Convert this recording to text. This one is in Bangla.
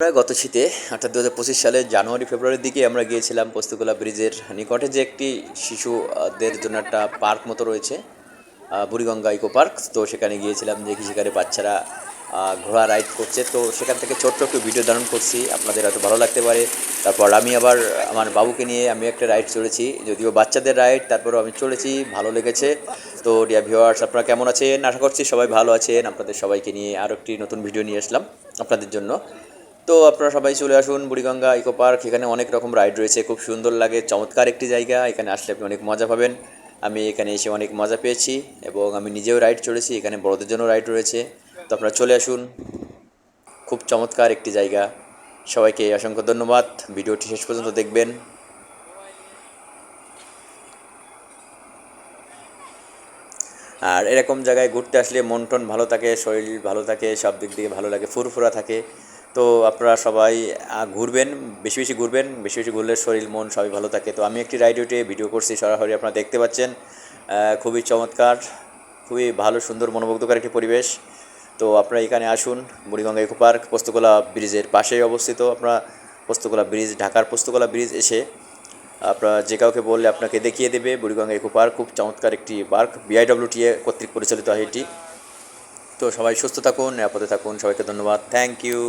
আমরা গত শীতে, অর্থাৎ দু হাজার পঁচিশ সালের জানুয়ারি, ফেব্রুয়ারির দিকে আমরা গিয়েছিলাম পোস্তগোলা ব্রিজের নিকটে যে একটি শিশুদের জন্য একটা পার্ক মতো রয়েছে বুড়িগঙ্গা ইকো পার্ক। তো সেখানে গিয়েছিলাম, যে সেখানে বাচ্চারা ঘোড়া রাইড করছে। তো সেখান থেকে ছোট্ট একটু ভিডিও ধারণ করছি, আপনাদের হয়তো ভালো লাগতে পারে। তারপর আমি আবার আমার বাবুকে নিয়ে আমি একটা রাইড চড়েছি, যদিও বাচ্চাদের রাইড, তারপরও আমি চলেছি ভালো লেগেছে। তো ডিয়া ভিওয়ার্স আপনারা কেমন আছেন? আশা করছি সবাই ভালো আছেন। আপনাদের সবাইকে নিয়ে আরও একটি নতুন ভিডিও নিয়ে আসলাম আপনাদের জন্য। তো আপনারা সবাই চলে আসুন বুড়িগঙ্গা ইকো পার্ক। এখানে অনেক রকম রাইড রয়েছে, খুব সুন্দর লাগে, চমৎকার একটি জায়গা। এখানে আসলে আপনি অনেক মজা পাবেন। আমি এখানে এসে অনেক মজা পেয়েছি এবং আমি নিজেও রাইড চড়েছি, এখানে বড়দের জন্য রাইড রয়েছে। তো আপনারা চলে আসুন, খুব চমৎকার একটি জায়গা। সবাইকে অসংখ্য ধন্যবাদ। ভিডিওটি শেষ পর্যন্ত দেখবেন। আর এরকম জায়গায় ঘুরতে আসলে মন টন ভালো থাকে, শরীর ভালো থাকে, সব দিক দিয়ে ভালো লাগে, ফুরফুরা থাকে। তো আপনারা সবাই ঘুরবেন, বেশি বেশি ঘুরবেন, বেশি বেশি ঘুরলে শরীর, মন সবই ভালো থাকে। তো আমি একটি রাইড উঠে ভিডিও করছি, সরাসরি আপনারা দেখতে পাচ্ছেন। খুবই চমৎকার, খুবই ভালো, সুন্দর, মনোমুগ্ধকর একটি পরিবেশ। তো আপনারা এখানে আসুন, বুড়িগঙ্গা ইকো পার্ক, পোস্তকলা ব্রিজের পাশেই অবস্থিত। আপনারা পোস্তকলা ব্রিজ, ঢাকার পোস্তকলা ব্রিজ এসে আপনারা যে কাউকে বললে আপনাকে দেখিয়ে দেবে, বুড়িগঙ্গা ইকো পার্ক, খুব চমৎকার একটি পার্ক বিআইডব্লিউটিএ কর্তৃক পরিচালিত হয় এটি। তো সবাই সুস্থ থাকুন, নিরাপদে থাকুন, সবাইকে ধন্যবাদ, থ্যাংক ইউ।